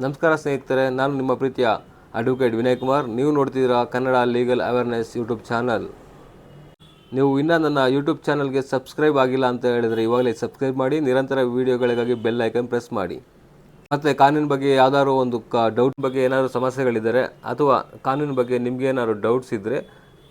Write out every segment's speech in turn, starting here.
ನಮಸ್ಕಾರ ಸ್ನೇಹಿತರೆ, ನಾನು ನಿಮ್ಮ ಪ್ರೀತಿಯ ಅಡ್ವೊಕೇಟ್ ವಿನಯ್ ಕುಮಾರ್. ನೀವು ನೋಡ್ತಿದ್ದೀರಾ Kannada legal awareness YouTube channel. ನೀವು ಇನ್ನೂ ನನ್ನ ಯೂಟ್ಯೂಬ್ ಚಾನಲ್ಗೆ ಸಬ್ಸ್ಕ್ರೈಬ್ ಆಗಿಲ್ಲ ಅಂತ ಹೇಳಿದರೆ ಇವಾಗಲೇ ಸಬ್ಸ್ಕ್ರೈಬ್ ಮಾಡಿ, ನಿರಂತರ ವೀಡಿಯೋಗಳಿಗಾಗಿ ಬೆಲ್ ಐಕನ್ ಪ್ರೆಸ್ ಮಾಡಿ. ಮತ್ತು ಕಾನೂನು ಬಗ್ಗೆ ಯಾವ್ದಾದ್ರು ಒಂದು ಕ ಡೌಟ್ ಬಗ್ಗೆ ಏನಾದರೂ ಸಮಸ್ಯೆಗಳಿದ್ದರೆ ಅಥವಾ ಕಾನೂನು ಬಗ್ಗೆ ನಿಮಗೆ ಏನಾದರೂ ಡೌಟ್ಸ್ ಇದ್ದರೆ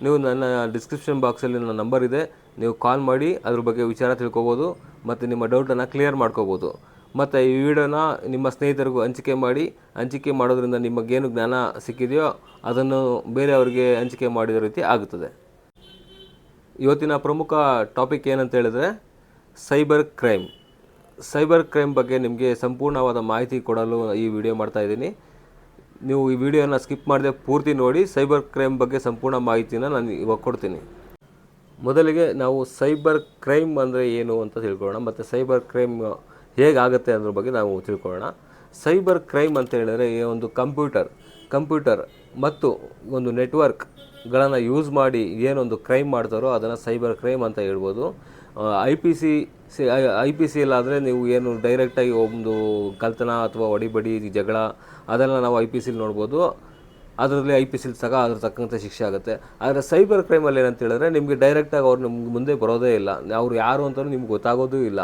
ನೀವು ನನ್ನ ಡಿಸ್ಕ್ರಿಪ್ಷನ್ ಬಾಕ್ಸಲ್ಲಿ ನನ್ನ ನಂಬರ್ ಇದೆ. ನೀವು ಕಾಲ್ ಮಾಡಿ, ಅದ್ರ ಬಗ್ಗೆ ವಿಚಾರ ತಿಳ್ಕೊಬೋದು, ಮತ್ತು ನಿಮ್ಮ ಡೌಟನ್ನು ಕ್ಲಿಯರ್ ಮಾಡ್ಕೋಬೋದು. ಮತ್ತು ಈ ವಿಡಿಯೋನ ನಿಮ್ಮ ಸ್ನೇಹಿತರಿಗೂ ಹಂಚಿಕೆ ಮಾಡಿ, ಹಂಚಿಕೆ ಮಾಡೋದ್ರಿಂದ ನಿಮಗೇನು ಜ್ಞಾನ ಸಿಕ್ಕಿದೆಯೋ ಅದನ್ನು ಬೇರೆಯವರಿಗೆ ಹಂಚಿಕೆ ಮಾಡಿದ ರೀತಿ ಆಗುತ್ತದೆ. ಇವತ್ತಿನ ಪ್ರಮುಖ ಟಾಪಿಕ್ ಏನಂತ ಹೇಳಿದ್ರೆ, ಸೈಬರ್ ಕ್ರೈಮ್. ಸೈಬರ್ ಕ್ರೈಮ್ ಬಗ್ಗೆ ನಿಮಗೆ ಸಂಪೂರ್ಣವಾದ ಮಾಹಿತಿ ಕೊಡಲು ಈ ವಿಡಿಯೋ ಮಾಡ್ತಾ ಇದ್ದೀನಿ. ನೀವು ಈ ವಿಡಿಯೋನ ಸ್ಕಿಪ್ ಮಾಡದೆ ಪೂರ್ತಿ ನೋಡಿ, ಸೈಬರ್ ಕ್ರೈಮ್ ಬಗ್ಗೆ ಸಂಪೂರ್ಣ ಮಾಹಿತಿನ ನಾನು ಇವಾಗ ಕೊಡ್ತೀನಿ. ಮೊದಲಿಗೆ ನಾವು ಸೈಬರ್ ಕ್ರೈಮ್ ಅಂದರೆ ಏನು ಅಂತ ತಿಳ್ಕೊಳ್ಳೋಣ. ಮತ್ತು ಸೈಬರ್ ಕ್ರೈಮ್ ಹೇಗಾಗುತ್ತೆ ಅನ್ನೋ ಬಗ್ಗೆ ನಾವು ತಿಳ್ಕೊಳ್ಳೋಣ. ಸೈಬರ್ ಕ್ರೈಮ್ ಅಂತ ಹೇಳಿದ್ರೆ ಈ ಒಂದು ಕಂಪ್ಯೂಟರ್ ಕಂಪ್ಯೂಟರ್ ಮತ್ತು ಒಂದು ನೆಟ್ವರ್ಕ್ಗಳನ್ನು ಯೂಸ್ ಮಾಡಿ ಏನೊಂದು ಕ್ರೈಮ್ ಮಾಡ್ತಾರೋ ಅದನ್ನು ಸೈಬರ್ ಕ್ರೈಮ್ ಅಂತ ಹೇಳ್ಬೋದು. I P C C, I P C ಇಲ್ಲಾದರೆ ನೀವು ಏನು ಡೈರೆಕ್ಟಾಗಿ ಒಂದು ಕಲ್ತನ ಅಥವಾ ಒಡಿಬಡಿ, ಜಗಳ ಅದೆಲ್ಲ ನಾವು ಐ ಪಿ ಸಿಲಿ ನೋಡ್ಬೋದು. ಅದರಲ್ಲಿ ಐ ಪಿ ಸಿಲ್ ಸಹ ಅದ್ರ ತಕ್ಕಂಥ ಶಿಕ್ಷೆ ಆಗುತ್ತೆ. ಆದರೆ ಸೈಬರ್ ಕ್ರೈಮಲ್ಲಿ ಏನಂತ ಹೇಳಿದ್ರೆ ನಿಮಗೆ ಡೈರೆಕ್ಟಾಗಿ ಅವ್ರು ನಿಮ್ಗೆ ಮುಂದೆ ಬರೋದೇ ಇಲ್ಲ. ಅವ್ರು ಯಾರು ಅಂತಲೂ ನಿಮ್ಗೆ ಗೊತ್ತಾಗೋದೂ ಇಲ್ಲ.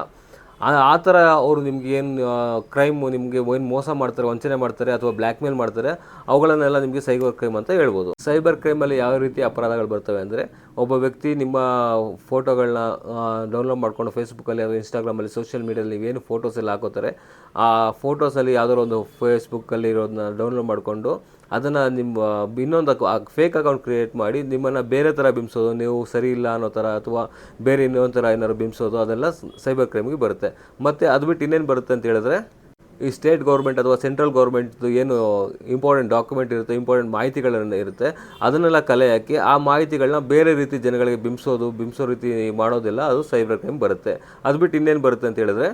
ಆ ಥರ ಅವರು ನಿಮ್ಗೆ ಏನು ಕ್ರೈಮ್ ನಿಮಗೆ ಏನು ಮೋಸ ಮಾಡ್ತಾರೆ, ವಂಚನೆ ಮಾಡ್ತಾರೆ ಅಥವಾ ಬ್ಲ್ಯಾಕ್ ಮೇಲ್ ಮಾಡ್ತಾರೆ, ಅವುಗಳನ್ನೆಲ್ಲ ನಿಮಗೆ ಸೈಬರ್ ಕ್ರೈಮ್ ಅಂತ ಹೇಳ್ಬೋದು. ಸೈಬರ್ ಕ್ರೈಮಲ್ಲಿ ಯಾವ ರೀತಿ ಅಪರಾಧಗಳು ಬರ್ತವೆ ಅಂದರೆ, ಒಬ್ಬ ವ್ಯಕ್ತಿ ನಿಮ್ಮ ಫೋಟೋಗಳನ್ನ ಡೌನ್ಲೋಡ್ ಮಾಡ್ಕೊಂಡು ಫೇಸ್ಬುಕ್ಕಲ್ಲಿ ಅಥವಾ ಇನ್ಸ್ಟಾಗ್ರಾಮಲ್ಲಿ ಸೋಷಿಯಲ್ ಮೀಡಿಯಲ್ಲಿ ನೀವೇನು ಫೋಟೋಸ್ ಎಲ್ಲ ಹಾಕೋತಾರೆ, ಆ ಫೋಟೋಸಲ್ಲಿ ಯಾವುದಾದ್ರು ಒಂದು ಫೇಸ್ಬುಕ್ಕಲ್ಲಿ ಇರೋದನ್ನ ಡೌನ್ಲೋಡ್ ಮಾಡಿಕೊಂಡು ಅದನ್ನು ನಿಮ್ಮ, ಇನ್ನೊಂದು ಫೇಕ್ ಅಕೌಂಟ್ ಕ್ರಿಯೇಟ್ ಮಾಡಿ ನಿಮ್ಮನ್ನು ಬೇರೆ ಥರ ಬಿಂಬಿಸೋದು, ನೀವು ಸರಿ ಇಲ್ಲ ಅನ್ನೋ ಥರ ಅಥವಾ ಬೇರೆ ಇನ್ನೊಂದು ಥರ ಏನಾದ್ರು ಬಿಂಬಿಸೋದು, ಅದೆಲ್ಲ ಸೈಬರ್ ಕ್ರೈಮ್ಗೆ ಬರುತ್ತೆ. ಮತ್ತು ಅದು ಬಿಟ್ಟು ಇನ್ನೇನು ಬರುತ್ತೆ ಅಂತ ಹೇಳಿದ್ರೆ, ಈ ಸ್ಟೇಟ್ ಗೌರ್ಮೆಂಟ್ ಅಥವಾ ಸೆಂಟ್ರಲ್ ಗೌರ್ಮೆಂಟ್ದು ಏನು ಇಂಪಾರ್ಟೆಂಟ್ ಡಾಕ್ಯುಮೆಂಟ್ ಇರುತ್ತೆ ಇಂಪಾರ್ಟೆಂಟ್ ಮಾಹಿತಿಗಳನ್ನು ಇರುತ್ತೆ, ಅದನ್ನೆಲ್ಲ ಕಲೆ ಹಾಕಿ ಆ ಮಾಹಿತಿಗಳನ್ನ ಬೇರೆ ರೀತಿ ಜನಗಳಿಗೆ ಬಿಂಬಿಸೋದು, ಬಿಂಬಿಸೋ ರೀತಿ ಮಾಡೋದೆಲ್ಲ, ಅದು ಸೈಬರ್ ಕ್ರೈಮ್ ಬರುತ್ತೆ. ಅದು ಬಿಟ್ಟು ಇನ್ನೇನು ಬರುತ್ತೆ ಅಂತ ಹೇಳಿದ್ರೆ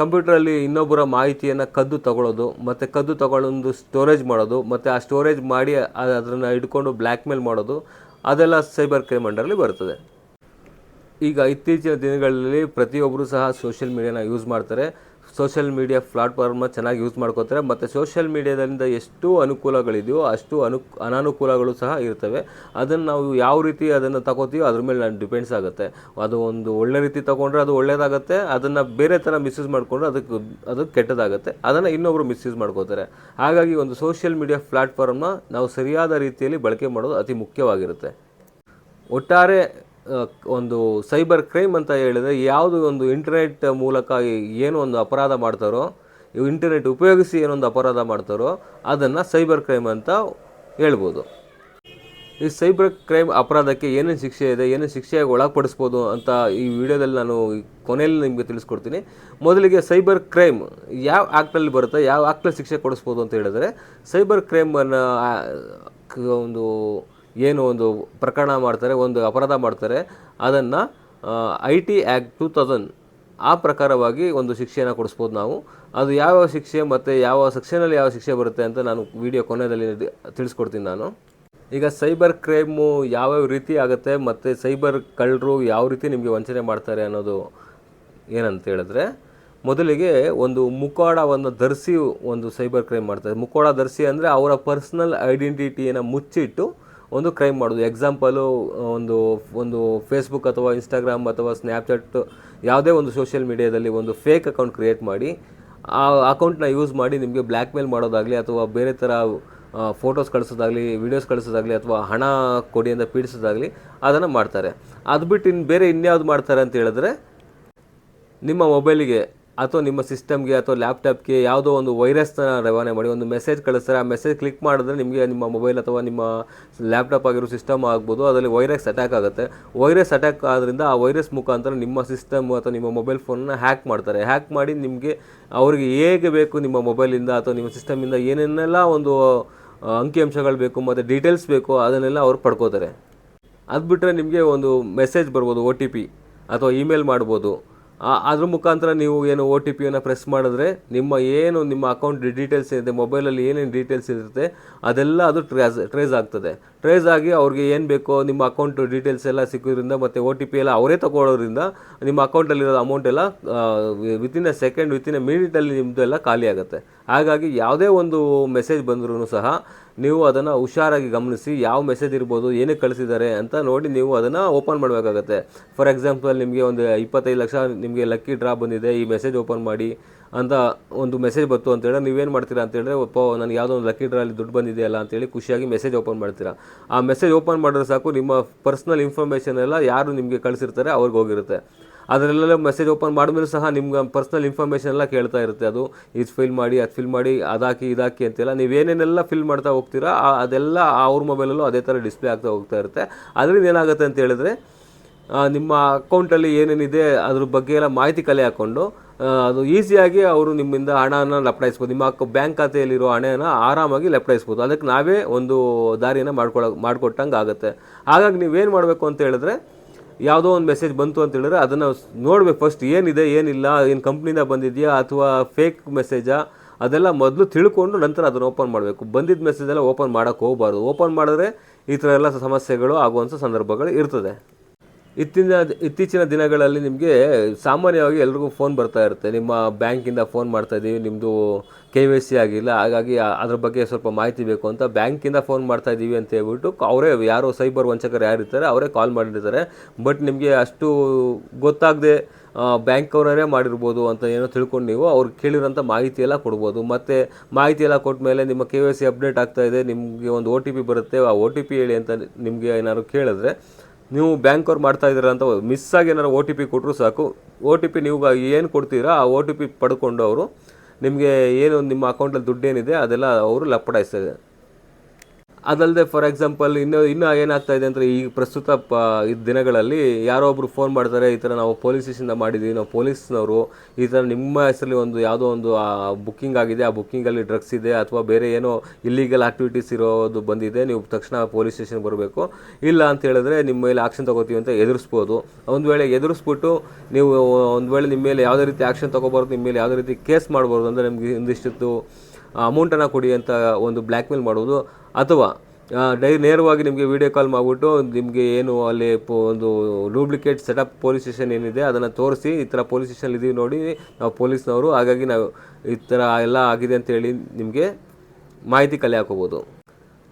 ಕಂಪ್ಯೂಟ್ರಲ್ಲಿ ಇನ್ನೊಬ್ಬರ ಮಾಹಿತಿಯನ್ನು ಕದ್ದು ತಗೊಳ್ಳೋದು ಮತ್ತು ಕದ್ದು ತಗೊಳ್ಳೊಂದು ಸ್ಟೋರೇಜ್ ಮಾಡೋದು, ಮತ್ತು ಆ ಸ್ಟೋರೇಜ್ ಮಾಡಿ ಅದನ್ನು ಹಿಡ್ಕೊಂಡು ಬ್ಲ್ಯಾಕ್ ಮೇಲ್ ಮಾಡೋದು, ಅದೆಲ್ಲ ಸೈಬರ್ ಕ್ರೈಮ್ ಅಂಡರಲ್ಲಿ ಬರ್ತದೆ. ಈಗ ಇತ್ತೀಚಿನ ದಿನಗಳಲ್ಲಿ ಪ್ರತಿಯೊಬ್ಬರು ಸಹ ಸೋಷಿಯಲ್ ಮೀಡಿಯಾನ ಯೂಸ್ ಮಾಡ್ತಾರೆ. ಸೋಷಿಯಲ್ ಮೀಡಿಯಾ ಪ್ಲಾಟ್ಫಾರ್ಮ್ನ ಚೆನ್ನಾಗಿ ಯೂಸ್ ಮಾಡ್ಕೋತಾರೆ. ಮತ್ತು ಸೋಷಿಯಲ್ ಮೀಡಿಯಾದಿಂದ ಎಷ್ಟು ಅನುಕೂಲಗಳಿದೆಯೋ ಅಷ್ಟು ಅನು, ಅನಾನುಕೂಲಗಳು ಸಹ ಇರ್ತವೆ. ಅದನ್ನು ನಾವು ಯಾವ ರೀತಿ ಅದನ್ನು ತಗೋತೀವೋ ಅದ್ರ ಮೇಲೆ ನಾನು ಡಿಪೆಂಡ್ಸ್ ಆಗುತ್ತೆ. ಅದು ಒಂದು ಒಳ್ಳೆ ರೀತಿ ತೊಗೊಂಡ್ರೆ ಅದು ಒಳ್ಳೆಯದಾಗುತ್ತೆ ಅದನ್ನು ಬೇರೆ ಥರ ಮಿಸ್ಯೂಸ್ ಮಾಡಿಕೊಂಡ್ರೆ ಅದಕ್ಕೆ ಅದು ಕೆಟ್ಟದಾಗುತ್ತೆ. ಅದನ್ನು ಇನ್ನೊಬ್ಬರು ಮಿಸ್ಯೂಸ್ ಮಾಡ್ಕೋತಾರೆ. ಹಾಗಾಗಿ ಒಂದು ಸೋಷಿಯಲ್ ಮೀಡಿಯಾ ಪ್ಲಾಟ್ಫಾರ್ಮ್ನ ನಾವು ಸರಿಯಾದ ರೀತಿಯಲ್ಲಿ ಬಳಕೆ ಮಾಡೋದು ಅತಿ ಮುಖ್ಯವಾಗಿರುತ್ತೆ. ಒಟ್ಟಾರೆ ಒಂದು ಸೈಬರ್ ಕ್ರೈಮ್ ಅಂತ ಹೇಳಿದರೆ ಯಾವುದು ಒಂದು ಇಂಟರ್ನೆಟ್ ಮೂಲಕ ಏನು ಒಂದು ಅಪರಾಧ ಮಾಡ್ತಾರೋ ಇಂಟರ್ನೆಟ್ ಉಪಯೋಗಿಸಿ ಏನೊಂದು ಅಪರಾಧ ಮಾಡ್ತಾರೋ, ಅದನ್ನು ಸೈಬರ್ ಕ್ರೈಮ್ ಅಂತ ಹೇಳ್ಬೋದು. ಈ ಸೈಬರ್ ಕ್ರೈಮ್ ಅಪರಾಧಕ್ಕೆ ಏನೇನು ಶಿಕ್ಷೆ ಇದೆ, ಏನೇನು ಶಿಕ್ಷೆಗೆ ಒಳಪಡಿಸ್ಬೋದು ಅಂತ ಈ ವಿಡಿಯೋದಲ್ಲಿ ನಾನು ಕೊನೆಯಲ್ಲಿ ನಿಮಗೆ ತಿಳಿಸ್ಕೊಡ್ತೀನಿ. ಮೊದಲಿಗೆ ಸೈಬರ್ ಕ್ರೈಮ್ ಯಾವ ಆ್ಯಕ್ಟಲ್ಲಿ ಬರುತ್ತೆ, ಯಾವ ಆ್ಯಕ್ಟಲ್ಲಿ ಶಿಕ್ಷೆ ಕೊಡಿಸ್ಬೋದು ಅಂತ ಹೇಳಿದ್ರೆ, ಸೈಬರ್ ಕ್ರೈಮನ್ನು ಒಂದು ಏನು ಒಂದು ಪ್ರಕರಣ ಮಾಡ್ತಾರೆ, ಒಂದು ಅಪರಾಧ ಮಾಡ್ತಾರೆ, ಅದನ್ನು I T act two thousand ಆ ಪ್ರಕಾರವಾಗಿ ಒಂದು ಶಿಕ್ಷೆಯನ್ನು ಕೊಡಿಸ್ಬೋದು ನಾವು. ಅದು ಯಾವ ಶಿಕ್ಷೆ ಮತ್ತು ಯಾವ ಸೆಕ್ಷನಲ್ಲಿ ಯಾವ ಶಿಕ್ಷೆ ಬರುತ್ತೆ ಅಂತ ನಾನು ವಿಡಿಯೋ ಕೊನೆಯಲ್ಲಿ ತಿಳಿಸ್ಕೊಡ್ತೀನಿ ನಾನು. ಈಗ ಸೈಬರ್ ಕ್ರೈಮು ಯಾವ್ಯಾವ ರೀತಿ ಆಗುತ್ತೆ ಮತ್ತು ಸೈಬರ್ ಕಳ್ಳರು ಯಾವ ರೀತಿ ನಿಮಗೆ ವಂಚನೆ ಮಾಡ್ತಾರೆ ಅನ್ನೋದು ಏನಂತ ಹೇಳಿದ್ರೆ, ಮೊದಲಿಗೆ ಒಂದು ಮುಖವಾಡವನ್ನು ಧರಿಸಿ ಒಂದು ಸೈಬರ್ ಕ್ರೈಮ್ ಮಾಡ್ತಾರೆ. ಮುಖವಾಡ ಧರಿಸಿ ಅಂದರೆ ಅವರ ಪರ್ಸ್ನಲ್ ಐಡೆಂಟಿಟಿಯನ್ನು ಮುಚ್ಚಿಟ್ಟು ಒಂದು ಕ್ರೈಮ್ ಮಾಡೋದು. ಎಕ್ಸಾಂಪಲು ಒಂದು ಒಂದು ಫೇಸ್ಬುಕ್ ಅಥವಾ ಇನ್ಸ್ಟಾಗ್ರಾಮ್ ಅಥವಾ ಸ್ನ್ಯಾಪ್ಚಾಟ್ ಯಾವುದೇ ಒಂದು ಸೋಷಿಯಲ್ ಮೀಡಿಯಾದಲ್ಲಿ ಒಂದು ಫೇಕ್ ಅಕೌಂಟ್ ಕ್ರಿಯೇಟ್ ಮಾಡಿ, ಆ ಅಕೌಂಟ್ನ ಯೂಸ್ ಮಾಡಿ ನಿಮಗೆ ಬ್ಲ್ಯಾಕ್ ಮೇಲ್ ಮಾಡೋದಾಗಲಿ ಅಥವಾ ಬೇರೆ ಥರ ಫೋಟೋಸ್ ಕಳಿಸೋದಾಗಲಿ ವೀಡಿಯೋಸ್ ಕಳಿಸೋದಾಗಲಿ ಅಥವಾ ಹಣ ಕೊಡಿ ಅಂತ ಪೀಡಿಸೋದಾಗಲಿ ಅದನ್ನು ಮಾಡ್ತಾರೆ. ಅದು ಬಿಟ್ಟು ಇನ್ನು ಬೇರೆ ಇನ್ಯಾವ್ದು ಮಾಡ್ತಾರೆ ಅಂತ ಹೇಳಿದ್ರೆ, ನಿಮ್ಮ ಮೊಬೈಲಿಗೆ ಅಥವಾ ನಿಮ್ಮ ಸಿಸ್ಟಮ್ಗೆ ಅಥವಾ ಲ್ಯಾಪ್ಟಾಪ್ಗೆ ಯಾವುದೋ ಒಂದು ವೈರಸ್ನ ರವಾನೆ ಮಾಡಿ, ಒಂದು ಮೆಸೇಜ್ ಕಳಿಸ್ತಾರೆ. ಆ ಮೆಸೇಜ್ ಕ್ಲಿಕ್ ಮಾಡಿದ್ರೆ ನಿಮಗೆ ನಿಮ್ಮ ಮೊಬೈಲ್ ಅಥವಾ ನಿಮ್ಮ ಲ್ಯಾಪ್ಟಾಪ್ ಆಗಿರೋ ಸಿಸ್ಟಮ್ ಆಗ್ಬೋದು. ಅದರಲ್ಲಿ ವೈರಸ್ ಅಟ್ಯಾಕ್ ಆಗುತ್ತೆ. ವೈರಸ್ ಅಟ್ಯಾಕ್ ಆದ್ದರಿಂದ ಆ ವೈರಸ್ ಮುಖಾಂತರ ನಿಮ್ಮ ಸಿಸ್ಟಮ್ ಅಥವಾ ನಿಮ್ಮ ಮೊಬೈಲ್ ಫೋನನ್ನು ಹ್ಯಾಕ್ ಮಾಡ್ತಾರೆ. ಹ್ಯಾಕ್ ಮಾಡಿ ನಿಮಗೆ ಅವರಿಗೆ ಹೇಗೆ ಬೇಕು ನಿಮ್ಮ ಮೊಬೈಲಿಂದ ಅಥವಾ ನಿಮ್ಮ ಸಿಸ್ಟಮಿಂದ ಏನೇನೆಲ್ಲ ಒಂದು ಅಂಕಿಅಂಶಗಳು ಬೇಕು ಮತ್ತು ಡೀಟೇಲ್ಸ್ ಬೇಕು ಅದನ್ನೆಲ್ಲ ಅವ್ರು ಪಡ್ಕೋತಾರೆ. ಅದು ಬಿಟ್ಟರೆ ನಿಮಗೆ ಒಂದು ಮೆಸೇಜ್ ಬರ್ಬೋದು ಒ ಟಿ ಪಿ ಅಥವಾ ಇಮೇಲ್ ಮಾಡ್ಬೋದು. ಅದ್ರ ಮುಖಾಂತರ ನೀವು ಏನು ಒ ಟಿ ಪಿಯನ್ನು ಪ್ರೆಸ್ ಮಾಡಿದ್ರೆ ನಿಮ್ಮ ಏನು ನಿಮ್ಮ ಅಕೌಂಟ್ ಡೀಟೇಲ್ಸ್ ಇದೆ ಮೊಬೈಲಲ್ಲಿ ಏನೇನು ಡೀಟೇಲ್ಸ್ ಇರುತ್ತೆ, ಅದೆಲ್ಲ ಅದು ಟ್ರೇಸ್ ಟ್ರೇಸ್ ಆಗ್ತದೆ. ಟ್ರೇಸ್ ಆಗಿ ಅವ್ರಿಗೆ ಏನು ಬೇಕೋ ನಿಮ್ಮ ಅಕೌಂಟ್ ಡೀಟೇಲ್ಸ್ ಎಲ್ಲ ಸಿಕ್ಕೋದ್ರಿಂದ ಮತ್ತು ಒ ಟಿ ಪಿ ಎಲ್ಲ ಅವರೇ ತಗೊಳ್ಳೋದ್ರಿಂದ ನಿಮ್ಮ ಅಕೌಂಟಲ್ಲಿರೋ ಅಮೌಂಟ್ ಎಲ್ಲ within a second within a ಮಿನಿಟಲ್ಲಿ ನಿಮ್ಮದು ಎಲ್ಲ ಖಾಲಿ ಆಗುತ್ತೆ. ಹಾಗಾಗಿ ಯಾವುದೇ ಒಂದು ಮೆಸೇಜ್ ಬಂದ್ರೂ ಸಹ ನೀವು ಅದನ್ನು ಹುಷಾರಾಗಿ ಗಮನಿಸಿ, ಯಾವ ಮೆಸೇಜ್ ಇರ್ಬೋದು, ಏನಕ್ಕೆ ಕಳಿಸಿದ್ದಾರೆ ಅಂತ ನೋಡಿ ನೀವು ಅದನ್ನು ಓಪನ್ ಮಾಡಬೇಕಾಗತ್ತೆ. ಫಾರ್ ಎಕ್ಸಾಂಪಲ್ ನಿಮಗೆ ಒಂದು ಇಪ್ಪತ್ತೈದು ಲಕ್ಷ ನಿಮಗೆ ಲಕ್ಕಿ ಡ್ರಾ ಬಂದಿದೆ, ಈ ಮೆಸೇಜ್ ಓಪನ್ ಮಾಡಿ ಅಂತ ಒಂದು ಮೆಸೇಜ್ ಬಂತು ಅಂತೇಳಿ ನೀವೇನು ಮಾಡ್ತೀರಾ ಅಂತ ಹೇಳಿದ್ರೆ ಒಪ್ಪ ನನಗೆ ಯಾವುದೋ ಒಂದು ಲಕ್ಕಿ ಡ್ರಾಲಿ ದುಡ್ಡು ಬಂದಿದೆಯಲ್ಲ ಅಂತೇಳಿ ಖುಷಿಯಾಗಿ ಮೆಸೇಜ್ ಓಪನ್ ಮಾಡ್ತೀರಾ. ಆ ಮೆಸೇಜ್ ಓಪನ್ ಮಾಡಿದ್ರೆ ಸಾಕು, ನಿಮ್ಮ ಪರ್ಸ್ನಲ್ ಇನ್ಫಾರ್ಮೇಷನ್ ಎಲ್ಲ ಯಾರು ನಿಮಗೆ ಕಳಿಸಿರ್ತಾರೆ, ಅವ್ರಿಗೆ ಹೋಗಿರುತ್ತೆ. ಅದರಲ್ಲೆಲ್ಲ ಮೆಸೇಜ್ ಓಪನ್ ಮಾಡಿದ್ಮೇಲೆ ಸಹ ನಿಮ್ಗೆ ಪರ್ಸ್ನಲ್ ಇನ್ಫಾರ್ಮೇಷನ್ ಎಲ್ಲ ಕೇಳ್ತಾ ಇರುತ್ತೆ. ಅದು ಇದು ಫಿಲ್ ಮಾಡಿ, ಅದು ಫಿಲ್ ಮಾಡಿ, ಅದಾಕಿ, ಇದಾಕಿ ಅಂತೆಲ್ಲ ನೀವೇನೇನೆಲ್ಲ ಫಿಲ್ ಮಾಡ್ತಾ ಹೋಗ್ತೀರಾ ಅದೆಲ್ಲ ಅವ್ರ ಮೊಬೈಲಲ್ಲೂ ಅದೇ ಥರ ಡಿಸ್ಪ್ಲೇ ಆಗ್ತಾ ಹೋಗ್ತಾ ಇರುತ್ತೆ. ಅದರಿಂದ ಏನಾಗುತ್ತೆ ಅಂತ ಹೇಳಿದ್ರೆ ನಿಮ್ಮ ಅಕೌಂಟಲ್ಲಿ ಏನೇನಿದೆ ಅದ್ರ ಬಗ್ಗೆ ಎಲ್ಲ ಮಾಹಿತಿ ಕಲೆ ಹಾಕ್ಕೊಂಡು ಅದು ಈಸಿಯಾಗಿ ಅವರು ನಿಮ್ಮಿಂದ ಹಣನ ಲಪಟಾಯಿಸ್ಬೋದು ನಿಮ್ಮ ಬ್ಯಾಂಕ್ ಖಾತೆಯಲ್ಲಿರೋ ಹಣನ ಆರಾಮಾಗಿ ಲಪಟಾಯಿಸ್ಬೋದು ಅದಕ್ಕೆ ನಾವೇ ಒಂದು ದಾರಿಯನ್ನು ಮಾಡ್ಕೊಳ ಮಾಡಿಕೊಟ್ಟಂಗೆ ಆಗುತ್ತೆ ಹಾಗಾಗಿ ನೀವೇನು ಮಾಡಬೇಕು ಅಂತ ಹೇಳಿದ್ರೆ ಯಾವುದೋ ಒಂದು ಮೆಸೇಜ್ ಬಂತು ಅಂತ ಹೇಳಿದ್ರೆ ಅದನ್ನು ನೋಡ್ಬೇಕು. ಫಸ್ಟ್ ಏನಿದೆ, ಏನಿಲ್ಲ, ಏನು ಕಂಪ್ನಿಯಿಂದ ಬಂದಿದೆಯಾ ಅಥವಾ ಫೇಕ್ ಮೆಸೇಜಾ ಅದೆಲ್ಲ ಮೊದಲು ತಿಳ್ಕೊಂಡು ನಂತರ ಅದನ್ನು ಓಪನ್ ಮಾಡಬೇಕು. ಬಂದಿದ್ದ ಮೆಸೇಜ್ ಎಲ್ಲ ಓಪನ್ ಮಾಡೋಕ್ಕೆ ಹೋಗಬಾರ್ದು. ಓಪನ್ ಮಾಡಿದ್ರೆ ಈ ಥರ ಎಲ್ಲ ಸಮಸ್ಯೆಗಳು ಆಗುವಂಥ ಸಂದರ್ಭಗಳು ಇರ್ತದೆ. ಇತ್ತಿನ ಇತ್ತೀಚಿನ ದಿನಗಳಲ್ಲಿ ನಿಮಗೆ ಸಾಮಾನ್ಯವಾಗಿ ಎಲ್ರಿಗೂ ಫೋನ್ ಬರ್ತಾ ಇರುತ್ತೆ. ನಿಮ್ಮ ಬ್ಯಾಂಕಿಂದ ಫೋನ್ ಮಾಡ್ತಾ ಇದ್ದೀವಿ ನಿಮ್ಮದು ಕೆ ವೈ ಸಿ ಆಗಿಲ್ಲ, ಹಾಗಾಗಿ ಅದ್ರ ಬಗ್ಗೆ ಸ್ವಲ್ಪ ಮಾಹಿತಿ ಬೇಕು ಅಂತ ಬ್ಯಾಂಕಿಂದ ಫೋನ್ ಮಾಡ್ತಾ ಇದ್ದೀವಿ ಅಂತ ಹೇಳ್ಬಿಟ್ಟು ಅವರೇ ಯಾರೋ ಸೈಬರ್ ವಂಚಕರು ಯಾರಿರ್ತಾರೆ ಅವರೇ ಕಾಲ್ ಮಾಡಿರ್ತಾರೆ. ಬಟ್ ನಿಮಗೆ ಅಷ್ಟು ಗೊತ್ತಾಗದೆ ಬ್ಯಾಂಕ್ ಅವರೇ ಮಾಡಿರ್ಬೋದು ಅಂತ ಏನೋ ತಿಳ್ಕೊಂಡು ನೀವು ಅವ್ರು ಕೇಳಿರೋಂಥ ಮಾಹಿತಿ ಎಲ್ಲ ಕೊಡ್ಬೋದು. ಮತ್ತು ಮಾಹಿತಿ ಎಲ್ಲ ಕೊಟ್ಟ ಮೇಲೆ ನಿಮ್ಮ ಕೆ ವೈ ಸಿ ಅಪ್ಡೇಟ್ ಆಗ್ತಾ ಇದೆ, ನಿಮಗೆ ಒಂದು ಒ ಟಿ ಪಿ ಬರುತ್ತೆ, ಆ ಒ ಟಿ ಪಿ ಹೇಳಿ ಅಂತ ನಿಮಗೆ ಏನಾದ್ರು ಕೇಳಿದ್ರೆ ನೀವು ಬ್ಯಾಂಕ್ ಅವ್ರು ಮಾಡ್ತಾ ಇದ್ದೀರಾ ಅಂತ ಮಿಸ್ ಆಗಿ ಏನಾರು ಒ ಟಿ ಪಿ ಕೊಟ್ಟರು ಸಾಕು. ಒ ಟಿ ಪಿ ನೀವು ಏನು ಕೊಡ್ತೀರಾ, ಆ ಒ ಟಿ ಪಿ ಪಡ್ಕೊಂಡು ಅವರು ನಿಮಗೆ ಏನು ನಿಮ್ಮ ಅಕೌಂಟಲ್ಲಿ ದುಡ್ಡೇನಿದೆ ಅದೆಲ್ಲ ಅವರು ಲಪಟಾಯಿಸ್ತಾರೆ ಅದಲ್ಲದೆ ಫಾರ್ ಎಕ್ಸಾಂಪಲ್ ಇನ್ನು, ಇನ್ನೂ ಏನಾಗ್ತಾ ಇದೆ ಅಂದರೆ, ಈ ಪ್ರಸ್ತುತ, ಪ ದಿನಗಳಲ್ಲಿ ಯಾರೋ ಒಬ್ರು ಫೋನ್ ಮಾಡ್ತಾರೆ, ಈ ಥರ ನಾವು ಪೊಲೀಸ್ ಸ್ಟೇಷನ್ದ ಮಾಡಿದ್ದೀವಿ ನಾವು ಪೊಲೀಸ್ನವರು ಈ ಥರ ನಿಮ್ಮ ಹೆಸರಲ್ಲಿ ಒಂದು ಯಾವುದೋ ಒಂದು ಬುಕ್ಕಿಂಗ್ ಆಗಿದೆ, ಆ ಬುಕ್ಕಿಂಗಲ್ಲಿ ಡ್ರಗ್ಸ್ ಇದೆ, ಅಥವಾ ಬೇರೆ ಏನೋ ಇಲ್ಲೀಗಲ್ ಆಕ್ಟಿವಿಟೀಸ್ ಇರೋದು ಬಂದಿದೆ, ನೀವು ತಕ್ಷಣ ಪೊಲೀಸ್ ಸ್ಟೇಷನ್ ಬರಬೇಕು. ಇಲ್ಲ ಅಂತ ಹೇಳಿದ್ರೆ, ನಿಮ್ಮ ಮೇಲೆ ಆಕ್ಷನ್ ತಗೋತೀವಿ ಅಂತ ಎದುರಿಸ್ಬೋದು. ಒಂದು ವೇಳೆ ಎದುರಿಸ್ಬಿಟ್ಟು, ನೀವು, ಒಂದು ವೇಳೆ ನಿಮ್ಮ ಮೇಲೆ ಯಾವುದೇ ರೀತಿ ಆ್ಯಕ್ಷನ್ ತೊಗೋಬಾರ್ದು, ನಿಮ್ಮ ಮೇಲೆ ಯಾವುದೇ ರೀತಿ ಕೇಸ್ ಮಾಡ್ಬೋದು ಅಂದರೆ ನಿಮಗೆ ಒಂದಿಷ್ಟು ಅಮೌಂಟನ್ನು ಕೊಡಿ ಅಂತ ಒಂದು ಬ್ಲ್ಯಾಕ್ ಮೇಲ್ ಮಾಡೋದು ಅಥವಾ ಡೈ ನೇರವಾಗಿ ನಿಮಗೆ ವಿಡಿಯೋ ಕಾಲ್ ಮಾಡಿಬಿಟ್ಟು ನಿಮಗೆ ಏನು ಅಲ್ಲಿ ಒಂದು ಡೂಪ್ಲಿಕೇಟ್ ಸೆಟಪ್ ಪೊಲೀಸ್ ಸ್ಟೇಷನ್ ಏನಿದೆ ಅದನ್ನು ತೋರಿಸಿ ಈ ಥರ ಪೊಲೀಸ್ ಸ್ಟೇಷನ್ ಇದೀವಿ ನೋಡಿ, ನಾವು ಪೊಲೀಸ್ನವರು, ಹಾಗಾಗಿ ನಾವು ಈ ಥರ ಎಲ್ಲ ಆಗಿದೆ ಅಂತೇಳಿ ನಿಮಗೆ ಮಾಹಿತಿ ಕಲೆ ಹಾಕೋಬೋದು.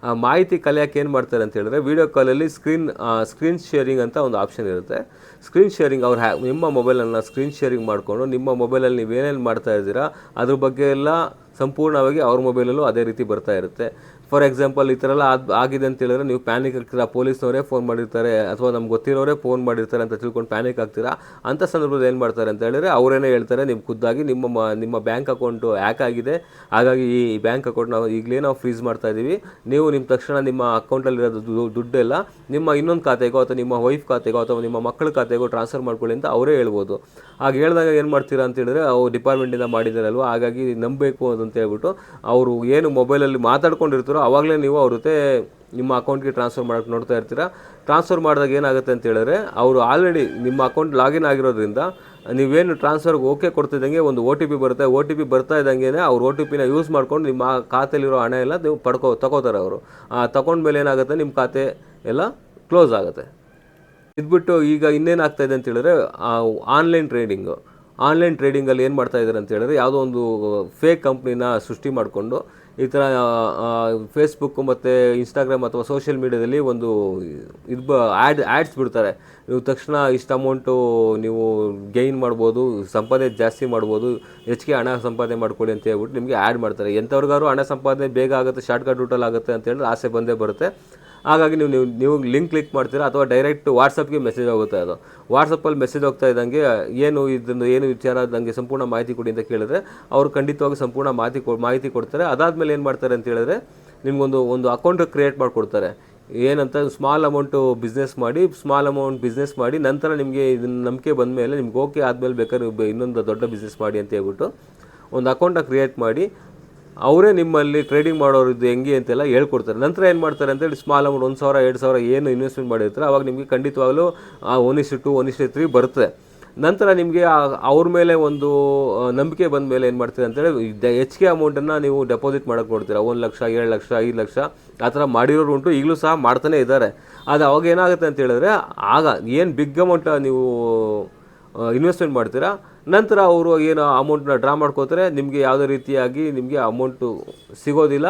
ಆ, ಮಾಹಿತಿ ಕಲಿಯೋಕೆ ಏನು ಮಾಡ್ತಾರೆ ಅಂತ ಹೇಳಿದ್ರೆ ವಿಡಿಯೋ ಕಾಲಲ್ಲಿ ಸ್ಕ್ರೀನ್ ಸ್ಕ್ರೀನ್ ಶೇರಿಂಗ್ ಅಂತ ಒಂದು ಆಪ್ಷನ್ ಇರುತ್ತೆ. ಸ್ಕ್ರೀನ್ ಶೇರಿಂಗ್ ಅವ್ರು ಹ್ಯಾ, ನಿಮ್ಮ ಮೊಬೈಲನ್ನು ಸ್ಕ್ರೀನ್ ಶೇರಿಂಗ್ ಮಾಡಿಕೊಂಡು ನಿಮ್ಮ ಮೊಬೈಲಲ್ಲಿ ನೀವೇನೇನು ಮಾಡ್ತಾ ಇದ್ದೀರಾ, ಅದ್ರ ಬಗ್ಗೆ ಎಲ್ಲ ಸಂಪೂರ್ಣವಾಗಿ ಅವ್ರ ಮೊಬೈಲಲ್ಲೂ ಅದೇ ರೀತಿ ಬರ್ತಾ ಇರುತ್ತೆ. ಫಾರ್ ಎಕ್ಸಾಂಪಲ್ ಈ ಥರ ಎಲ್ಲ ಆಗಿದೆ ಅಂತ ಹೇಳಿದ್ರೆ ನೀವು ಪ್ಯಾನಿಕ್ ಆಗ್ತೀರಾ? ಪೊಲೀಸ್ನವರೇ ಫೋನ್ ಮಾಡಿರ್ತಾರೆ ಅಥವಾ ನಮ್ಗೆ ಗೊತ್ತಿರೋರೇ ಫೋನ್ ಮಾಡಿರ್ತಾರೆ ಅಂತ ತಿಳ್ಕೊಂಡು ಪ್ಯಾನಿಕ್ ಆಗ್ತೀರಾ? ಅಂಥ ಸಂದರ್ಭದಲ್ಲಿ ಏನು ಮಾಡ್ತಾರೆ ಅಂತ ಹೇಳಿದ್ರೆ ಅವರೇನೇ ಹೇಳ್ತಾರೆ ನಿಮ್ಮ ಖುದ್ದಾಗಿ ನಿಮ್ಮ ನಿಮ್ಮ ಬ್ಯಾಂಕ್ ಅಕೌಂಟು ಹ್ಯಾಕ್ ಆಗಿದೆ. ಹಾಗಾಗಿ ಈ ಬ್ಯಾಂಕ್ ಅಕೌಂಟ್ ನಾವು ಈಗಲೇ ನಾವು ಫ್ರೀಸ್ ಮಾಡ್ತಾ ಇದ್ದೀವಿ. ನೀವು ನಿಮ್ಮ ತಕ್ಷಣ ನಿಮ್ಮ ಅಕೌಂಟಲ್ಲಿರೋದು ದುಡ್ಡೆಲ್ಲ ನಿಮ್ಮ ಇನ್ನೊಂದು ಖಾತೆಗೋ ಅಥವಾ ನಿಮ್ಮ ವೈಫ್ ಖಾತೆಗೋ ಅಥವಾ ನಿಮ್ಮ ಮಕ್ಕಳ ಖಾತೆಗೋ ಟ್ರಾನ್ಸ್ಫರ್ ಮಾಡ್ಕೊಳ್ಳಿ ಅಂತ ಅವರೇ ಹೇಳ್ಬೋದು. ಆಗ ಹೇಳಿದಾಗ ಏನು ಮಾಡ್ತೀರಾ ಅಂತ ಹೇಳಿದ್ರೆ ಅವ್ರು ಡಿಪಾರ್ಟ್ಮೆಂಟಿಂದ ಮಾಡಿದಾರಲ್ವ? ಹಾಗಾಗಿ ನಂಬಬೇಕು ಅಂತ ಹೇಳ್ಬಿಟ್ಟು ಅವರು ಏನು ಮೊಬೈಲಲ್ಲಿ ಮಾತಾಡ್ಕೊಂಡಿರ್ತಾರೋ ಅವಾಗಲೇ ನೀವು ಅವ್ರ ಜೊತೆ ನಿಮ್ಮ ಅಕೌಂಟ್ಗೆ ಟ್ರಾನ್ಸ್ಫರ್ ಮಾಡೋಕ್ಕೆ ನೋಡ್ತಾ ಇರ್ತೀರಾ? ಟ್ರಾನ್ಸ್ಫರ್ ಮಾಡಿದಾಗ ಏನಾಗುತ್ತೆ ಅಂತ ಹೇಳಿದ್ರೆ, ಅವರು ಆಲ್ರೆಡಿ ನಿಮ್ಮ ಅಕೌಂಟ್ ಲಾಗಿನ್ ಆಗಿರೋದ್ರಿಂದ ನೀವೇನು ಟ್ರಾನ್ಸ್ಫರ್ಗೆ ಓಕೆ ಕೊಡ್ತಿದ್ದಂಗೆ ಒಂದು ಓ ಟಿ ಪಿ ಬರುತ್ತೆ. ಒ ಟಿ ಪಿ ಬರ್ತಾ ಇದ್ದಂಗೆ ಅವ್ರು ಓ ಟಿ ಪಿನ ಯೂಸ್ ಮಾಡ್ಕೊಂಡು ನಿಮ್ಮ ಖಾತೆಯಲ್ಲಿರೋ ಹಣ ಎಲ್ಲ ನೀವು ಪಡ್ಕೊ, ತಗೋತಾರೆ ಅವರು. ತಗೊಂಡ್ಮೇಲೆ ಏನಾಗುತ್ತೆ? ನಿಮ್ಮ ಖಾತೆ ಎಲ್ಲ ಕ್ಲೋಸ್ ಆಗುತ್ತೆ. ಇದ್ಬಿಟ್ಟು ಈಗ ಇನ್ನೇನಾಗ್ತಾ ಇದೆ ಅಂತ ಹೇಳಿದ್ರೆ ಆನ್ಲೈನ್ ಟ್ರೇಡಿಂಗು ಆನ್ಲೈನ್ ಟ್ರೇಡಿಂಗಲ್ಲಿ ಏನು ಮಾಡ್ತಾ ಇದ್ದಾರೆ ಅಂತ ಹೇಳಿದ್ರೆ, ಯಾವುದೋ ಒಂದು ಫೇಕ್ ಕಂಪ್ನಿನ ಸೃಷ್ಟಿ ಮಾಡಿಕೊಂಡು ಈ ಥರ ಫೇಸ್ಬುಕ್ಕು ಮತ್ತು ಇನ್ಸ್ಟಾಗ್ರಾಮ್ ಅಥವಾ ಸೋಷಿಯಲ್ ಮೀಡ್ಯಾದಲ್ಲಿ ಒಂದು ಇದು ಬ ಆ್ಯಡ್ ಆ್ಯಡ್ಸ್ ಬಿಡ್ತಾರೆ. ನೀವು ತಕ್ಷಣ ಇಷ್ಟು ಅಮೌಂಟು ನೀವು ಗೈನ್ ಮಾಡ್ಬೋದು, ಸಂಪಾದನೆ ಜಾಸ್ತಿ ಮಾಡ್ಬೋದು, ಹೆಚ್ಚಿಗೆ ಹಣ ಸಂಪಾದನೆ ಮಾಡ್ಕೊಳ್ಳಿ ಅಂತ ಹೇಳ್ಬಿಟ್ಟು ನಿಮಗೆ ಆ್ಯಡ್ ಮಾಡ್ತಾರೆ. ಎಂಥವ್ರಿಗಾರು ಹಣ ಸಂಪಾದನೆ ಬೇಗ ಆಗುತ್ತೆ ಶಾರ್ಟ್ಕಟ್ ರೂಟಲ್ಲಿ ಆಗುತ್ತೆ ಅಂತ ಹೇಳಿದ್ರೆ ಆಸೆ ಬಂದೇ ಬರುತ್ತೆ. ಹಾಗಾಗಿ ನೀವು ನೀವು ನೀವು ಲಿಂಕ್ ಕ್ಲಿಕ್ ಮಾಡ್ತೀರಾ ಅಥವಾ ಡೈರೆಕ್ಟ್ ವಾಟ್ಸಪ್ಗೆ ಮೆಸೇಜ್ ಹೋಗುತ್ತೆ ಅದು. ವಾಟ್ಸಪ್ಪಲ್ಲಿ ಮೆಸೇಜ್ ಹೋಗ್ತಾ ಇದ್ದಂಗೆ, ಏನು ಇದನ್ನು ಏನು ವಿಚಾರ ನನಗೆ ಸಂಪೂರ್ಣ ಮಾಹಿತಿ ಕೊಡಿ ಅಂತ ಕೇಳಿದ್ರೆ ಅವರು ಖಂಡಿತವಾಗಿ ಸಂಪೂರ್ಣ ಮಾಹಿತಿ ಕೊ ಮಾಹಿತಿ ಕೊಡ್ತಾರೆ. ಅದಾದಮೇಲೆ ಏನು ಮಾಡ್ತಾರೆ ಅಂತ ಹೇಳಿದ್ರೆ ನಿಮ್ಗೊಂದು ಒಂದು ಅಕೌಂಟ್ ಕ್ರಿಯೇಟ್ ಮಾಡಿಕೊಡ್ತಾರೆ. ಏನಂತ ಸ್ಮಾಲ್ ಅಮೌಂಟು ಬಿಸ್ನೆಸ್ ಮಾಡಿ ಸ್ಮಾಲ್ ಅಮೌಂಟ್ ಬಿಸ್ನೆಸ್ ಮಾಡಿ, ನಂತರ ನಿಮಗೆ ಇದನ್ನ ನಂಬಿಕೆ ಬಂದ ಮೇಲೆ ನಿಮ್ಗೆ ಓಕೆ ಆದಮೇಲೆ ಬೇಕಾದ್ರೆ ಇನ್ನೊಂದು ದೊಡ್ಡ ಬಿಸ್ನೆಸ್ ಮಾಡಿ ಅಂತ ಹೇಳ್ಬಿಟ್ಟು ಒಂದು ಅಕೌಂಟನ್ನ ಕ್ರಿಯೇಟ್ ಮಾಡಿ ಅವರೇ ನಿಮ್ಮಲ್ಲಿ ಟ್ರೇಡಿಂಗ್ ಮಾಡೋರಿದ್ದು ಹೆಂಗೆ ಅಂತೆಲ್ಲ ಹೇಳ್ಕೊಡ್ತಾರೆ. ನಂತರ ಏನು ಮಾಡ್ತಾರೆ ಅಂತೇಳಿ ಸ್ಮಾಲ್ ಅಮೌಂಟ್ ಒಂದು ಸಾವಿರ, ಎರಡು ಸಾವಿರ ಏನು ಇನ್ವೆಸ್ಟ್ಮೆಂಟ್ ಮಾಡಿರ್ತಾರೆ, ಅವಾಗ ನಿಮಗೆ ಖಂಡಿತವಾಗ್ಲೂ ಒನ್ ಇಷ್ಟು ಟು ಒನ್ ತ್ರೀ ಬರುತ್ತೆ. ನಂತರ ನಿಮಗೆ ಅವ್ರ ಮೇಲೆ ಒಂದು ನಂಬಿಕೆ ಬಂದ ಮೇಲೆ ಏನು ಮಾಡ್ತೀರಿ ಅಂತೇಳಿ ಹೆಚ್ಚಿಗೆ ಅಮೌಂಟನ್ನು ನೀವು ಡೆಪಾಸಿಟ್ ಮಾಡೋಕ್ಕೆ ಕೊಡ್ತೀರಾ ಒಂದು ಲಕ್ಷ ಏಳು ಲಕ್ಷ, ಐದು ಲಕ್ಷ ಆ ಥರ ಮಾಡಿರೋರು ಉಂಟು, ಈಗಲೂ ಸಹ ಮಾಡ್ತಾನೆ ಇದ್ದಾರೆ. ಅದು ಅವಾಗ ಏನಾಗುತ್ತೆ ಅಂತ ಹೇಳಿದ್ರೆ, ಆಗ ಏನು ಬಿಗ್ ಅಮೌಂಟ್ ನೀವು ಇನ್ವೆಸ್ಟ್ಮೆಂಟ್ ಮಾಡ್ತೀರಾ ನಂತರ ಅವರು ಏನು ಅಮೌಂಟ್ನ ಡ್ರಾ ಮಾಡ್ಕೋತಾರೆ ನಿಮಗೆ ಯಾವುದೇ ರೀತಿಯಾಗಿ ನಿಮಗೆ ಅಮೌಂಟು ಸಿಗೋದಿಲ್ಲ.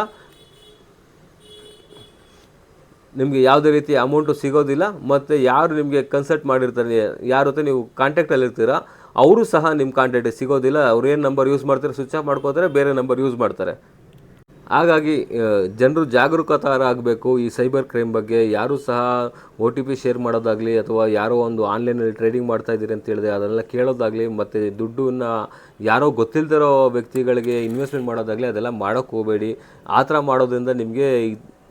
ನಿಮಗೆ ಯಾವುದೇ ರೀತಿ ಅಮೌಂಟು ಸಿಗೋದಿಲ್ಲ, ಮತ್ತು ಯಾರು ನಿಮಗೆ ಕನ್ಸಲ್ಟ್ ಮಾಡಿರ್ತಾರೆ, ಯಾರ ಜೊತೆ ನೀವು ಕಾಂಟ್ಯಾಕ್ಟಲ್ಲಿ ಇರ್ತೀರಾ, ಅವರು ಸಹ ನಿಮ್ಮ ಕಾಂಟ್ಯಾಕ್ಟ್ ಸಿಗೋದಿಲ್ಲ. ಅವ್ರು ಏನು ನಂಬರ್ ಯೂಸ್ ಮಾಡ್ತಾರೆ ಸ್ವಿಚ್ ಆಫ್ ಮಾಡ್ಕೋತಾರೆ ಬೇರೆ ನಂಬರ್ ಯೂಸ್ ಮಾಡ್ತಾರೆ. ಹಾಗಾಗಿ ಜನರು ಜಾಗರೂಕತರಾಗಬೇಕು. ಈ ಸೈಬರ್ ಕ್ರೈಮ್ ಬಗ್ಗೆ ಯಾರೂ ಸಹ ಒ ಟಿ ಪಿ ಶೇರ್ ಮಾಡೋದಾಗಲಿ ಅಥವಾ ಯಾರೋ ಒಂದು ಆನ್ಲೈನಲ್ಲಿ ಟ್ರೇಡಿಂಗ್ ಮಾಡ್ತಾ ಇದ್ದೀರಿ ಅಂತ ಹೇಳಿದ್ರೆ ಅದನ್ನೆಲ್ಲ ಕೇಳೋದಾಗಲಿ ಮತ್ತು ದುಡ್ಡನ್ನ ಯಾರೋ ಗೊತ್ತಿಲ್ಲದಿರೋ ವ್ಯಕ್ತಿಗಳಿಗೆ ಇನ್ವೆಸ್ಟ್ಮೆಂಟ್ ಮಾಡೋದಾಗಲಿ ಅದೆಲ್ಲ ಮಾಡೋಕ್ಕೆ ಹೋಗಬೇಡಿ. ಆ ಥರ ಮಾಡೋದ್ರಿಂದ ನಿಮಗೆ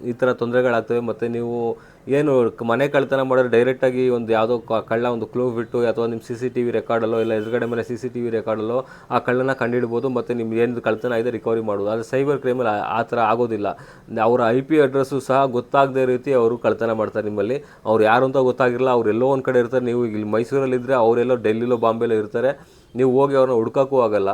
ಈ- ಥರ ತೊಂದರೆಗಳಾಗ್ತವೆ, ಮತ್ತು ನೀವು ಏನು ಮನೆ ಕಳ್ತನ ಮಾಡಿದ್ರೆ ಡೈರೆಕ್ಟಾಗಿ ಒಂದು ಯಾವುದೋ ಕಳ್ಳ ಒಂದು ಕ್ಲೂ ಬಿಟ್ಟು ಅಥವಾ ನಿಮ್ಮ ಸಿ ಸಿ ಟಿ ವಿ ರೆಕಾರ್ಡಲ್ಲೋ ಇಲ್ಲ ಎದುರುಗಡೆ ಮೇಲೆ ಸಿ ಸಿ ಟಿ ವಿ ರೆಕಾರ್ಡಲ್ಲೋ ಆ ಕಳ್ಳನ ಕಂಡುಹಿಡ್ಬೋದು ಮತ್ತು ನಿಮ್ಗೆ ಏನು ಕಳ್ತನ ಇದೆ ರಿಕವರಿ ಮಾಡ್ಬೋದು. ಆದರೆ ಸೈಬರ್ ಕ್ರೈಮಲ್ಲಿ ಆ- ಥರ ಆಗೋದಿಲ್ಲ. ಅವರ ಐ ಪಿ ಅಡ್ರೆಸ್ಸು ಸಹ ಗೊತ್ತಾಗದೇ ರೀತಿ ಅವರು ಕಳ್ತನ ಮಾಡ್ತಾರೆ ನಿಮ್ಮಲ್ಲಿ. ಅವ್ರು ಯಾರು ಅಂತ ಗೊತ್ತಾಗಿರಲ್ಲ ಅವರೆಲ್ಲೋ ಒಂದು ಕಡೆ ಇರ್ತಾರೆ. ನೀವು ಇಲ್ಲಿ ಮೈಸೂರಲ್ಲಿದ್ದರೆ ಅವರೆಲ್ಲೋ ಡೆಲ್ಲಿಲೋ ಬಾಂಬೆಲೋ ಇರ್ತಾರೆ. ನೀವು ಹೋಗಿ ಅವ್ರನ್ನ ಹುಡ್ಕೋಕ್ಕೂ ಆಗಲ್ಲ.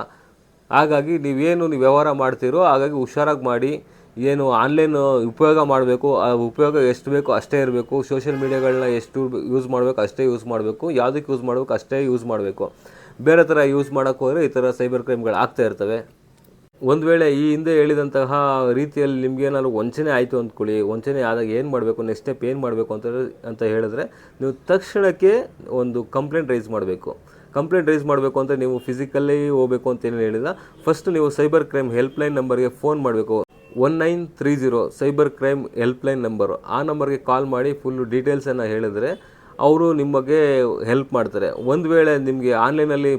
ಹಾಗಾಗಿ ನೀವೇನು ನೀವು ವ್ಯವಹಾರ ಮಾಡ್ತೀರೋ, ಹಾಗಾಗಿ ಹುಷಾರಾಗಿ ಮಾಡಿ. ಏನು ಆನ್ಲೈನ್ ಉಪಯೋಗ ಮಾಡಬೇಕು, ಆ ಉಪಯೋಗ ಎಷ್ಟು ಬೇಕೋ ಅಷ್ಟೇ ಇರಬೇಕು ಸೋಷಿಯಲ್ ಮೀಡಿಯಾಗಳನ್ನ ಎಷ್ಟು ಯೂಸ್ ಮಾಡಬೇಕು ಅಷ್ಟೇ ಯೂಸ್ ಮಾಡಬೇಕು ಯಾವುದಕ್ಕೆ ಯೂಸ್ ಮಾಡಬೇಕು ಅಷ್ಟೇ ಯೂಸ್ ಮಾಡಬೇಕು. ಬೇರೆ ಥರ ಯೂಸ್ ಮಾಡೋಕ್ಕೆ ಹೋದರೆ ಈ ಥರ ಸೈಬರ್ ಕ್ರೈಮ್ಗಳು ಆಗ್ತಾ ಇರ್ತವೆ. ಒಂದು ವೇಳೆ ಈ ಹಿಂದೆ ಹೇಳಿದಂತಹ ರೀತಿಯಲ್ಲಿ ನಿಮ್ಗೆ ವಂಚನೆ ಆಯಿತು ಅಂದ್ಕೊಳ್ಳಿ, ವಂಚನೆ ಆದಾಗ ಏನು ಮಾಡಬೇಕು ನೆಕ್ಸ್ಟ್ ಸ್ಟೆಪ್ ಏನು ಮಾಡಬೇಕು ಅಂತ ಅಂತ ಹೇಳಿದ್ರೆ ನೀವು ತಕ್ಷಣಕ್ಕೆ ಒಂದು ಕಂಪ್ಲೇಂಟ್ ರೈಸ್ ಮಾಡಬೇಕು. ಕಂಪ್ಲೇಂಟ್ ರೈಸ್ ಮಾಡಬೇಕು ಅಂತ ನೀವು ಫಿಸಿಕಲ್ಲಿ ಹೋಗಬೇಕು ಅಂತ ಏನು ಹೇಳಿಲ್ಲ. ಫಸ್ಟ್ ನೀವು ಸೈಬರ್ ಕ್ರೈಮ್ ಹೆಲ್ಪ್ಲೈನ್ ನಂಬರ್ಗೆ ಫೋನ್ ಮಾಡಬೇಕು. One nine three zero cyber crime helpline number. ಆ ನಂಬರ್ಗೆ ಕಾಲ್ ಮಾಡಿ ಫುಲ್ಲು ಡೀಟೇಲ್ಸನ್ನು ಹೇಳಿದರೆ ಅವರು ನಿಮಗೆ ಹೆಲ್ಪ್ ಮಾಡ್ತಾರೆ. ಒಂದು ವೇಳೆ ನಿಮಗೆ ಆನ್ಲೈನಲ್ಲಿ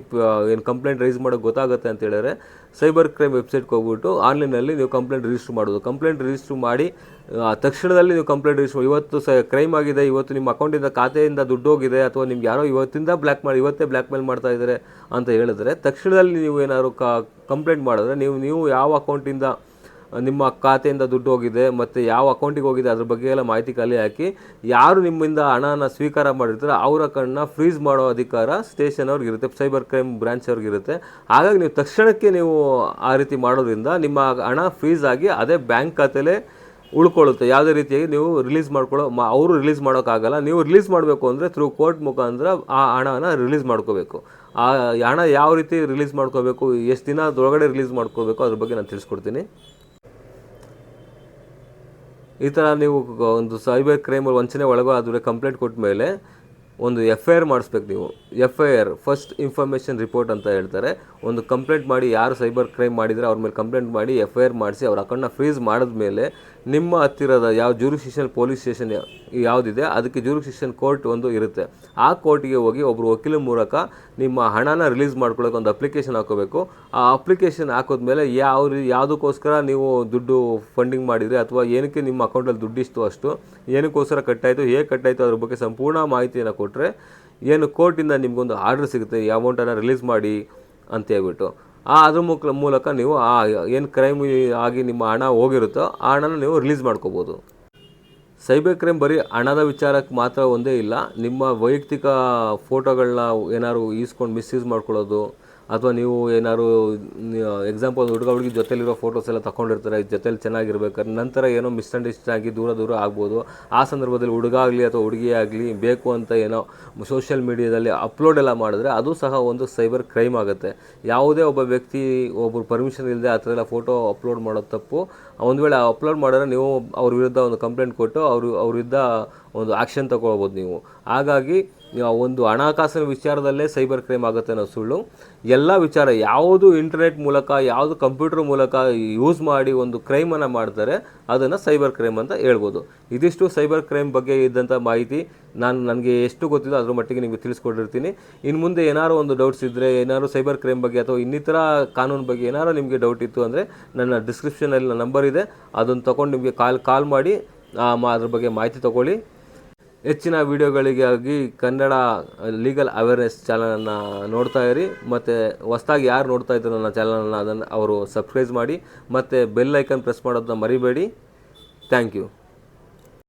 ಏನು ಕಂಪ್ಲೇಂಟ್ ರೈಸ್ ಮಾಡೋಕ್ಕೆ ಗೊತ್ತಾಗುತ್ತೆ ಅಂತ ಹೇಳಿದ್ರೆ ಸೈಬರ್ ಕ್ರೈಮ್ ವೆಬ್ಸೈಟ್ಗೆ ಹೋಗ್ಬಿಟ್ಟು ಆನ್ಲೈನಲ್ಲಿ ನೀವು ಕಂಪ್ಲೇಂಟ್ ರಿಜಿಸ್ಟರ್ ಮಾಡೋದು. ಕಂಪ್ಲೇಂಟ್ ರಿಜಿಸ್ಟರ್ ಮಾಡಿ ತಕ್ಷಣದಲ್ಲಿ ನೀವು ಕಂಪ್ಲೇಂಟ್ ರಿಜಿಸ್ಟರ್ ಇವತ್ತು ಸ, ಕ್ರೈಮ್ ಆಗಿದೆ, ಇವತ್ತು ನಿಮ್ಮ ಅಕೌಂಟಿಂದ ಖಾತೆಯಿಂದ ದುಡ್ಡು ಹೋಗಿದೆ ಅಥವಾ ನಿಮ್ಗೆ ಯಾರೋ ಇವತ್ತಿಂದ ಬ್ಲ್ಯಾಕ್ ಮಾಡಿ ಇವತ್ತೇ ಬ್ಲ್ಯಾಕ್ ಮೇಲ್ ಮಾಡ್ತಾ ಇದ್ದಾರೆ ಅಂತ ಹೇಳಿದ್ರೆ ತಕ್ಷಣದಲ್ಲಿ ನೀವು ಏನಾದ್ರು ಕಂಪ್ಲೇಂಟ್ ಮಾಡಿದ್ರೆ ನೀವು ನೀವು ಯಾವ ಅಕೌಂಟಿಂದ ನಿಮ್ಮ ಖಾತೆಯಿಂದ ದುಡ್ಡು ಹೋಗಿದೆ, ಮತ್ತು ಯಾವ ಅಕೌಂಟಿಗೆ ಹೋಗಿದೆ ಅದ್ರ ಬಗ್ಗೆ ಎಲ್ಲ ಮಾಹಿತಿ ಕಲೆ ಹಾಕಿ, ಯಾರು ನಿಮ್ಮಿಂದ ಹಣನ ಸ್ವೀಕಾರ ಮಾಡಿರ್ತಾರೆ ಅವರ ಕಣ್ಣ ಫ್ರೀಸ್ ಮಾಡೋ ಅಧಿಕಾರ ಸ್ಟೇಷನ್ ಅವ್ರಿಗೆ ಇರುತ್ತೆ ಸೈಬರ್ ಕ್ರೈಮ್ ಬ್ರಾಂಚ್ ಅವ್ರಿಗಿರುತ್ತೆ ಹಾಗಾಗಿ ನೀವು ತಕ್ಷಣಕ್ಕೆ ನೀವು ಆ ರೀತಿ ಮಾಡೋದ್ರಿಂದ ನಿಮ್ಮ ಹಣ ಫ್ರೀಸ್ ಆಗಿ ಅದೇ ಬ್ಯಾಂಕ್ ಖಾತೆಲೇ ಉಳ್ಕೊಳ್ಳುತ್ತೆ. ಯಾವುದೇ ರೀತಿಯಾಗಿ ನೀವು ರಿಲೀಸ್ ಮಾಡ್ಕೊಳ್ಳೋ, ಮಾ, ಅವರು ರಿಲೀಸ್ ಮಾಡೋಕ್ಕಾಗಲ್ಲ. ನೀವು ರಿಲೀಸ್ ಮಾಡಬೇಕು ಅಂದರೆ ಥ್ರೂ ಕೋರ್ಟ್ ಮುಖಾಂತರ ಆ ಹಣನ ರಿಲೀಸ್ ಮಾಡ್ಕೋಬೇಕು. ಆ ಹಣ ಯಾವ ರೀತಿ ರಿಲೀಸ್ ಮಾಡ್ಕೋಬೇಕು, ಎಷ್ಟು ದಿನದೊಳಗಡೆ ರಿಲೀಸ್ ಮಾಡ್ಕೋಬೇಕು ಅದ್ರ ಬಗ್ಗೆ ನಾನು ತಿಳಿಸ್ಕೊಡ್ತೀನಿ. ಈ ಥರ ನೀವು ಒಂದು ಸೈಬರ್ ಕ್ರೈಮಲ್ಲಿ ವಂಚನೆ ಒಳಗೋ ಆದರೆ ಕಂಪ್ಲೇಂಟ್ ಕೊಟ್ಟ ಮೇಲೆ ಒಂದು ಎಫ್ ಐ ಆರ್ ಮಾಡಿಸ್ಬೇಕು ನೀವು. F I R first information report ಅಂತ ಹೇಳ್ತಾರೆ. ಒಂದು ಕಂಪ್ಲೇಂಟ್ ಮಾಡಿ ಯಾರು ಸೈಬರ್ ಕ್ರೈಮ್ ಮಾಡಿದರೆ ಅವ್ರ ಮೇಲೆ ಕಂಪ್ಲೇಂಟ್ ಮಾಡಿ ಎಫ್ ಐ ಆರ್ ಮಾಡಿಸಿ ಅವ್ರ ಅಕೌಂಟ್ನ ಫ್ರೀಸ್ ಮಾಡಿದ್ಮೇಲೆ ನಿಮ್ಮ ಹತ್ತಿರದ ಯಾವ ಜೂರಿಸ್ಟಿಷನ್ ಪೊಲೀಸ್ ಸ್ಟೇಷನ್ ಯಾವುದಿದೆ, ಅದಕ್ಕೆ ಜೂರಿಸ್ಟಿಷನ್ ಕೋರ್ಟ್ ಒಂದು ಇರುತ್ತೆ. ಆ ಕೋರ್ಟಿಗೆ ಹೋಗಿ ಒಬ್ಬರು ವಕೀಲ ಮೂಲಕ ನಿಮ್ಮ ಹಣನ ರಿಲೀಸ್ ಮಾಡ್ಕೊಳ್ಳೋಕೆ ಒಂದು ಅಪ್ಲಿಕೇಶನ್ ಹಾಕೋಬೇಕು. ಆ ಅಪ್ಲಿಕೇಶನ್ ಹಾಕೋದ್ಮೇಲೆ ಯಾವ ಯಾವುದಕ್ಕೋಸ್ಕರ ನೀವು ದುಡ್ಡು ಫಂಡಿಂಗ್ ಮಾಡಿದರೆ ಅಥವಾ ಏನಕ್ಕೆ ನಿಮ್ಮ ಅಕೌಂಟಲ್ಲಿ ದುಡ್ಡಿಷ್ಟು ಅಷ್ಟು, ಏನಕ್ಕೋಸ್ಕರ ಕಟ್ಟಾಯಿತು, ಹೇಗೆ ಕಟ್ಟಾಯಿತು ಅದ್ರ ಬಗ್ಗೆ ಸಂಪೂರ್ಣ ಮಾಹಿತಿಯನ್ನು ಕೊಟ್ಟರೆ ಏನು ಕೋರ್ಟಿಂದ ನಿಮಗೊಂದು ಆರ್ಡರ್ ಸಿಗುತ್ತೆ, ಈ ಅಮೌಂಟನ್ನು ರಿಲೀಸ್ ಮಾಡಿ ಅಂತ ಹೇಳ್ಬಿಟ್ಟು. ಆ ಅದ್ರ ಮುಖ ಮೂಲಕ ನೀವು ಆ ಏನು ಕ್ರೈಮ್ ಆಗಿ ನಿಮ್ಮ ಹಣ ಹೋಗಿರುತ್ತೋ, ಆ ಹಣನ ನೀವು ರಿಲೀಸ್ ಮಾಡ್ಕೋಬೋದು. ಸೈಬರ್ ಕ್ರೈಮ್ ಬರೀ ಹಣದ ವಿಚಾರಕ್ಕೆ ಮಾತ್ರ ಒಂದೇ ಇಲ್ಲ, ನಿಮ್ಮ ವೈಯಕ್ತಿಕ ಫೋಟೋಗಳನ್ನ ಏನಾದ್ರು ಈಸ್ಕೊಂಡು ಮಿಸ್ಯೂಸ್ ಮಾಡ್ಕೊಳ್ಳೋದು ಅಥವಾ ನೀವು ಏನಾದ್ರು ಎಕ್ಸಾಂಪಲ್ ಹುಡುಗ ಹುಡುಗಿ ಜೊತೆಲಿರೋ ಫೋಟೋಸ್ ಎಲ್ಲ ತಗೊಂಡಿರ್ತಾರೆ ಜೊತೆಲಿ ಚೆನ್ನಾಗಿರ್ಬೇಕಾದ್ರೆ ನಂತರ ಏನೋ ಮಿಸ್ಅಂಡರ್ಸ್ಟ್ಯಾಂಡ್ ಆಗಿ ದೂರ ದೂರ ಆಗ್ಬೋದು. ಆ ಸಂದರ್ಭದಲ್ಲಿ ಹುಡುಗ ಆಗಲಿ ಅಥವಾ ಹುಡುಗಿ ಆಗಲಿ ಬೇಕು ಅಂತ ಏನೋ ಸೋಷಿಯಲ್ ಮೀಡಿಯಾದಲ್ಲಿ ಅಪ್ಲೋಡ್ ಎಲ್ಲ ಮಾಡಿದ್ರೆ ಅದು ಸಹ ಒಂದು ಸೈಬರ್ ಕ್ರೈಮ್ ಆಗುತ್ತೆ. ಯಾವುದೇ ಒಬ್ಬ ವ್ಯಕ್ತಿ ಒಬ್ಬರು ಪರ್ಮಿಷನ್ ಇಲ್ಲದೆ ಆ ಥರ ಫೋಟೋ ಅಪ್ಲೋಡ್ ಮಾಡೋದು ತಪ್ಪು. ಒಂದು ವೇಳೆ ಅಪ್ಲೋಡ್ ಮಾಡಿದ್ರೆ ನೀವು ಅವ್ರ ವಿರುದ್ಧ ಒಂದು ಕಂಪ್ಲೇಂಟ್ ಕೊಟ್ಟು ಅವರು ಅವ್ರ ವಿರುದ್ಧ ಒಂದು ಆ್ಯಕ್ಷನ್ ತಗೊಳ್ಬೋದು ನೀವು. ಹಾಗಾಗಿ ಒಂದು ಹಣಕಾಸಿನ ವಿಚಾರದಲ್ಲೇ ಸೈಬರ್ ಕ್ರೈಮ್ ಆಗುತ್ತೆ ಅನ್ನೋ ಸುಳ್ಳು. ಎಲ್ಲ ವಿಚಾರ, ಯಾವುದು ಇಂಟರ್ನೆಟ್ ಮೂಲಕ, ಯಾವುದು ಕಂಪ್ಯೂಟರ್ ಮೂಲಕ ಯೂಸ್ ಮಾಡಿ ಒಂದು ಕ್ರೈಮನ್ನು ಮಾಡ್ತಾರೆ, ಅದನ್ನು ಸೈಬರ್ ಕ್ರೈಮ್ ಅಂತ ಹೇಳ್ಬೋದು. ಇದಿಷ್ಟು ಸೈಬರ್ ಕ್ರೈಮ್ ಬಗ್ಗೆ ಇದ್ದಂಥ ಮಾಹಿತಿ ನಾನು, ನನಗೆ ಎಷ್ಟು ಗೊತ್ತಿದೆ ಅದ್ರ ಮಟ್ಟಿಗೆ ನಿಮಗೆ ತಿಳಿಸ್ಕೊಟ್ಟಿರ್ತೀನಿ. ಇನ್ನು ಮುಂದೆ ಏನಾದ್ರು ಒಂದು ಡೌಟ್ಸ್ ಇದ್ದರೆ ಏನಾದ್ರು ಸೈಬರ್ ಕ್ರೈಮ್ ಬಗ್ಗೆ ಅಥವಾ ಇನ್ನಿತರ ಕಾನೂನು ಬಗ್ಗೆ ಏನಾದ್ರು ನಿಮಗೆ ಡೌಟ್ ಇತ್ತು ಅಂದರೆ ನನ್ನ ಡಿಸ್ಕ್ರಿಪ್ಷನಲ್ಲಿ ನನ್ನ ನಂಬರ್ ಇದೆ. ಅದನ್ನು ತೊಗೊಂಡು ನಿಮಗೆ ಕಾಲ್ ಕಾಲ್ ಮಾಡಿ ಅದ್ರ ಬಗ್ಗೆ ಮಾಹಿತಿ ತಗೊಳ್ಳಿ. ಹೆಚ್ಚಿನ ವಿಡಿಯೋಗಳಿಗಾಗಿ ಕನ್ನಡ ಲೀಗಲ್ ಅವೇರ್ನೆಸ್ ಚಾನಲನ್ನು ನೋಡ್ತಾ ಇರಿ. ಮತ್ತು ಹೊಸ್ದಾಗಿ ಯಾರು ನೋಡ್ತಾ ಇದ್ರು ನನ್ನ ಚಾನಲನ್ನು ಅದನ್ನು ಅವರು ಸಬ್ಸ್ಕ್ರೈಬ್ ಮಾಡಿ. ಮತ್ತು ಬೆಲ್ ಐಕನ್ ಪ್ರೆಸ್ ಮಾಡೋದನ್ನ ಮರಿಬೇಡಿ. Thank you.